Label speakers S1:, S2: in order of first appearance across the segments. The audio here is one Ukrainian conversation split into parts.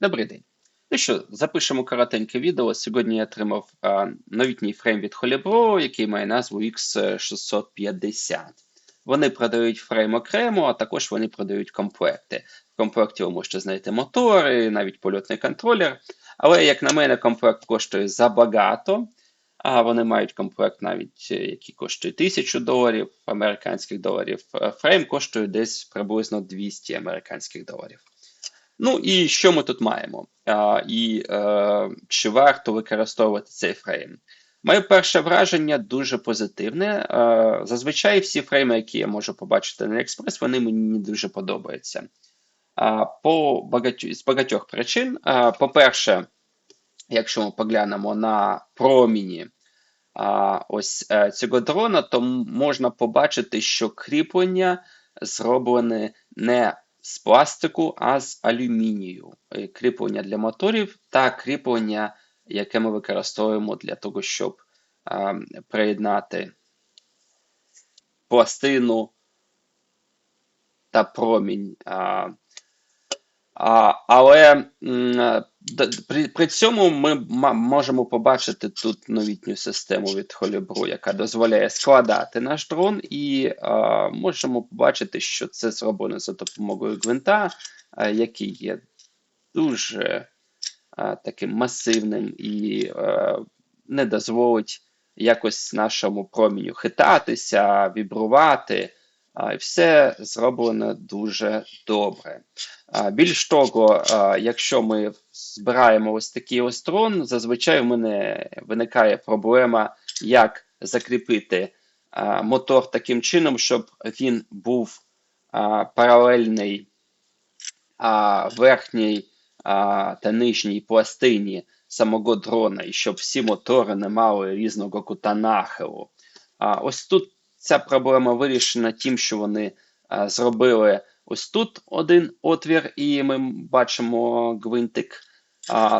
S1: Добрий день. Ну що, запишемо коротеньке відео. Сьогодні я отримав а, новітній фрейм від Holibro, який має назву X650. Вони продають фрейм окремо, а також вони продають комплекти. В комплекті ви можете знайти мотори, навіть польотний контролер. Але, як на мене, комплект коштує забагато. А вони мають комплект навіть, е, який коштує 1000 доларів американських доларів. Е, Фрейм коштує десь приблизно 200 американських доларів. Ну і що ми тут маємо? І е, чи варто використовувати цей фрейм? Моє перше враження дуже позитивне. Е, зазвичай всі фрейми, які я можу побачити на Експрес, вони мені не дуже подобаються. По багатьох, з багатьох причин. По-перше, якщо ми поглянемо на проміні ось е, цього дрона, то можна побачити, що кріплення зроблене не з пластику, а з алюмінію. Е, Кріплення для моторів та кріплення, яке ми використовуємо для того, щоб а, приєднати пластину та промінь. А, а, але е, при, при цьому ми можемо побачити тут новітню систему від Holibro, яка дозволяє складати наш дрон, і а, можемо побачити, що це зроблено за допомогою гвинта, а, який є дуже а, таким масивним і а, не дозволить якось нашому проміню хитатися, вібрувати. І все зроблено дуже добре. Більш того, якщо ми збираємо ось такий ось зазвичай у мене виникає проблема, як закріпити мотор таким чином, щоб він був паралельний верхній та нижній пластині самого дрона, і щоб всі мотори не мали різного кута нахилу. Ось тут ця проблема вирішена тим, що вони а, зробили ось тут один отвір, і ми бачимо гвинтик.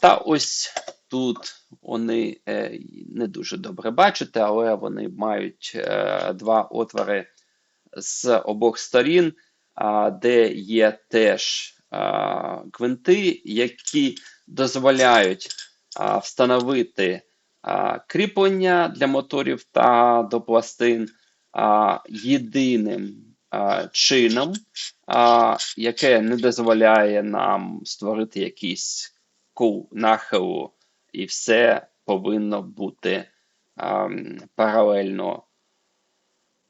S1: Та ось тут вони е, не дуже добре бачите, але вони мають е, два отвори з обох сторін, де є теж гвинти, які дозволяють встановити кріплення для моторів та до пластин а, єдиним а, чином, а, яке не дозволяє нам створити якийсь кул нахилу, і все повинно бути а, паралельно.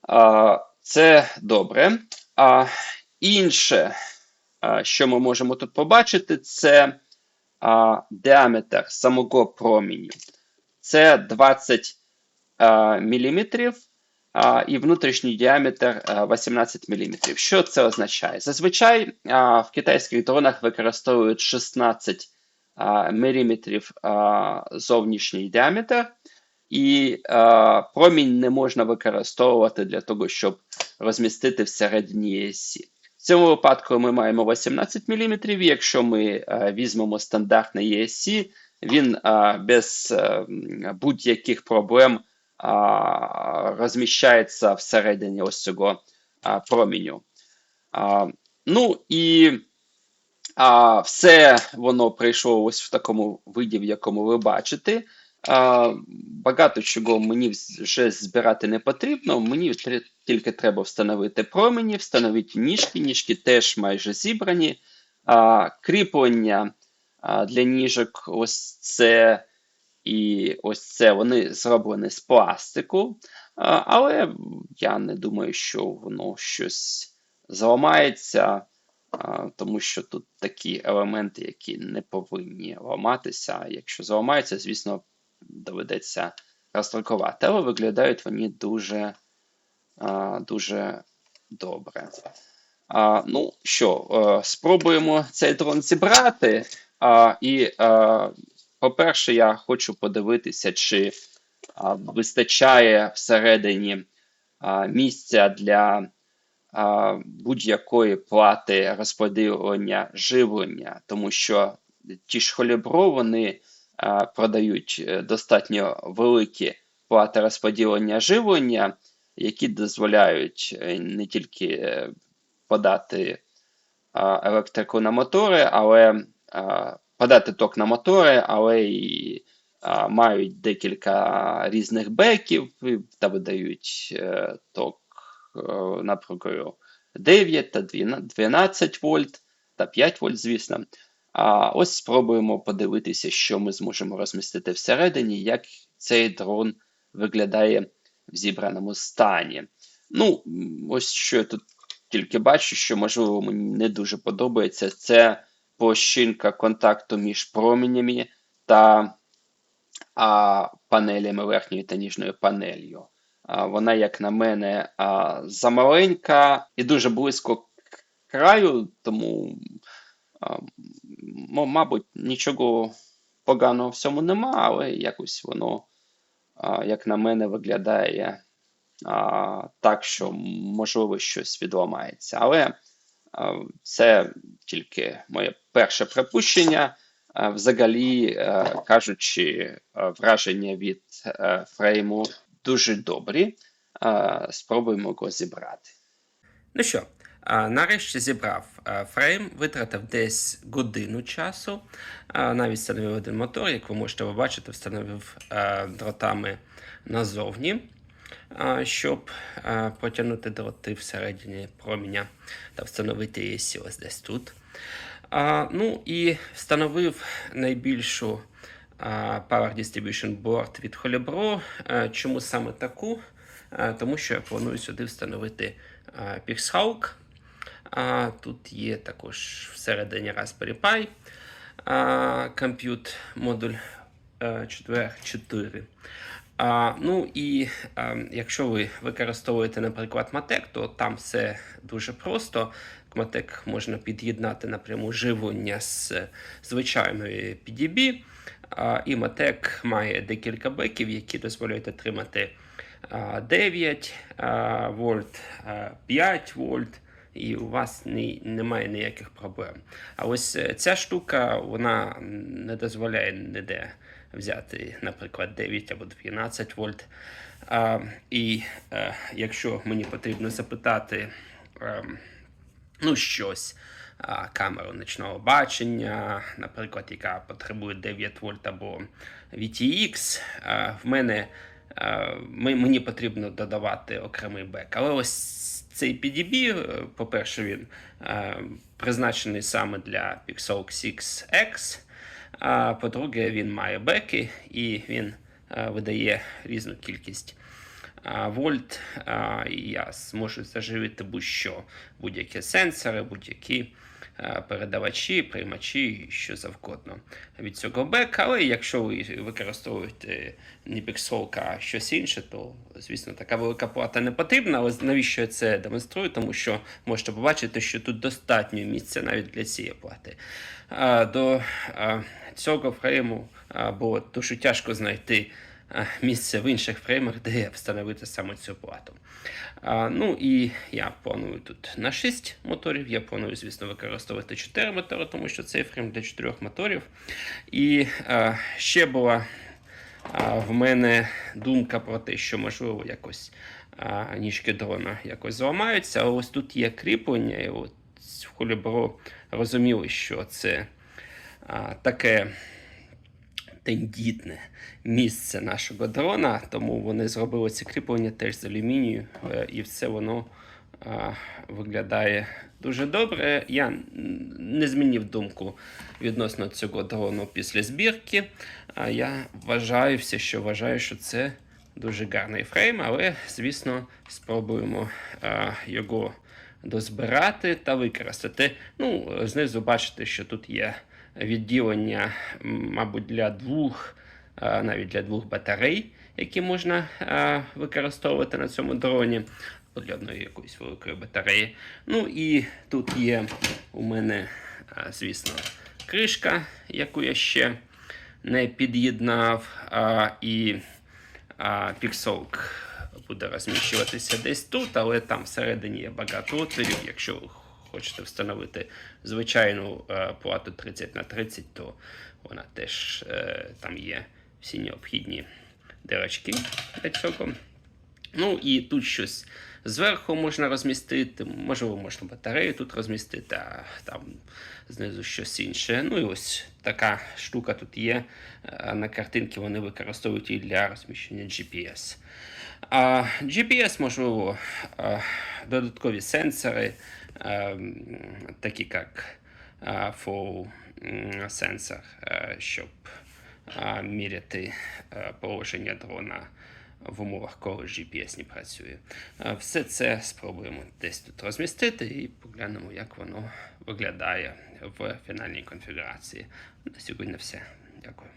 S1: А, це добре. А інше, а, що ми можемо тут побачити, це а, діаметр самого проміню. Це 20 а, міліметрів і внутрішній діаметр а, 18 мм. Що це означає? Зазвичай в китайських дронах використовують 16 а, мм зовнішній діаметр, і промінь не можна використовувати для того, щоб розмістити всередині ЄСі. В цьому випадку ми маємо 18 мм. Якщо ми а, візьмемо стандартний ЄСі, він а, без будь-яких проблем а, розміщається всередині ось цього а, проміню. А, ну і а, все воно прийшло ось в такому виді, в якому ви бачите. А, багато чого мені вже збирати не потрібно. Мені тільки треба встановити промені, встановити ніжки. Ніжки теж майже зібрані. А, кріплення а, для ніжок ось це і ось це вони зроблені з пластику. Але я не думаю, що воно щось зламається, тому що тут такі елементи, які не повинні ламатися. Якщо зламаються, звісно, доведеться роздрукувати. Але виглядають вони дуже, дуже добре. Ну що, е, спробуємо цей дрон зібрати. І, а, по-перше, я хочу подивитися, чи а, вистачає всередині а, місця для будь-якої плати розподілення живлення, тому що ті ж Холібро, вони а, продають е, достатньо великі плати розподілення живлення, які дозволяють е, не тільки е, подати а, електрику на мотори, але а, подати ток на мотори, але і а, мають декілька різних беків та видають е, ток, е, наприклад, 9 та 12 вольт та 5 вольт, звісно. А ось спробуємо подивитися, що ми зможемо розмістити всередині, як цей дрон виглядає в зібраному стані. Ну, ось що я тут тільки бачу, що можливо мені не дуже подобається, це площинка контакту між променями та а, панелями верхньою та ніжною панелью. А, вона, як на мене, а, замаленька і дуже близько краю, тому, а, мабуть, нічого поганого в цьому нема, але якось воно, а, як на мене, виглядає а, так, що можливо щось відламається. Але це тільки моє перше припущення. Взагалі, е, кажучи, е, враження від е, фрейму дуже добрі. Спробуємо його зібрати.
S2: Ну що, нарешті зібрав фрейм, витратив десь годину часу. Навіть встановив один мотор, як ви можете побачити, встановив дротами назовні, щоб потягнути дроти всередині проміння та встановити ЄСі ось десь тут. Ну і встановив найбільшу Power Distribution Board від. А, Чому саме таку? Тому що я планую сюди встановити Pixhawk. Тут є також всередині Raspberry Pi Compute модуль 4. А, ну і а, якщо ви використовуєте, наприклад, Matek, то там все дуже просто. Matek можна під'єднати напряму живлення з звичайної PDB. А, і Matek має декілька беків, які дозволяють отримати а, 9 а, вольт, а, 5 вольт. І у вас ні, немає ніяких проблем. А ось е, ця штука вона не дозволяє ніде взяти, наприклад, 9 або 12 вольт. А, і е, якщо мені потрібно запитати е, ну, щось, а, камеру ночного бачення, наприклад, яка потребує 9 вольт або VTX, а, в мене мені потрібно додавати окремий бек. Але ось цей PDB, е, по-перше, він е, призначений саме для Pixel 6X. А по-друге, він має беки і він е, видає різну кількість вольт. І я зможу заживити будь-що, будь-які сенсори, будь-які передавачі, приймачі, що завгодно від цього бека. Але якщо ви використовуєте не Pixel, а щось інше, то звісно така велика плата не потрібна. Але навіщо я це демонструю? Тому що можете побачити, що тут достатньо місця навіть для цієї плати. До цього фрейму було дуже тяжко знайти місце в інших фреймах, де встановити саме цю плату. Ну і я планую тут на 6 моторів. Я планую, звісно, використовувати 4 мотори, тому що цей фрейм для 4 моторів. І ще була в мене думка про те, що можливо якось а, ніжки дрона якось зламаються. Але ось тут є кріплення, і от в Холібро розуміли, що це а, таке тендітне місце нашого дрона, тому вони зробили ці кріплення теж з алюмінію, е, і все воно а, виглядає дуже добре. Я не змінив думку відносно цього дрону після збірки. А я вважаю все, що вважаю, що це дуже гарний фрейм, але, звісно, спробуємо а, його дозбирати та використати. Ну, знизу бачите, що тут є відділення, мабуть, для двох, навіть для двох батарей, які можна використовувати на цьому дроні. Для одної якоїсь великої батареї. Ну і тут є у мене, звісно, кришка, яку я ще не під'єднав. І Pixelk буде розміщуватися десь тут, але там всередині є багато отворів. Якщо хочете встановити звичайну е, плату 30 на 30, то вона теж е, там є всі необхідні дирочки для цього. Ну і тут щось зверху можна розмістити, можливо, можна батарею тут розмістити, а там знизу щось інше. Ну і ось така штука тут є. Е, На картинці вони використовують її для розміщення GPS. GPS, можливо, додаткові сенсори, такі як flow сенсор, щоб міряти положення дрона в умовах, коли GPS не працює. Все це спробуємо десь тут розмістити і поглянемо, як воно виглядає в фінальній конфігурації. На сьогодні все. Дякую.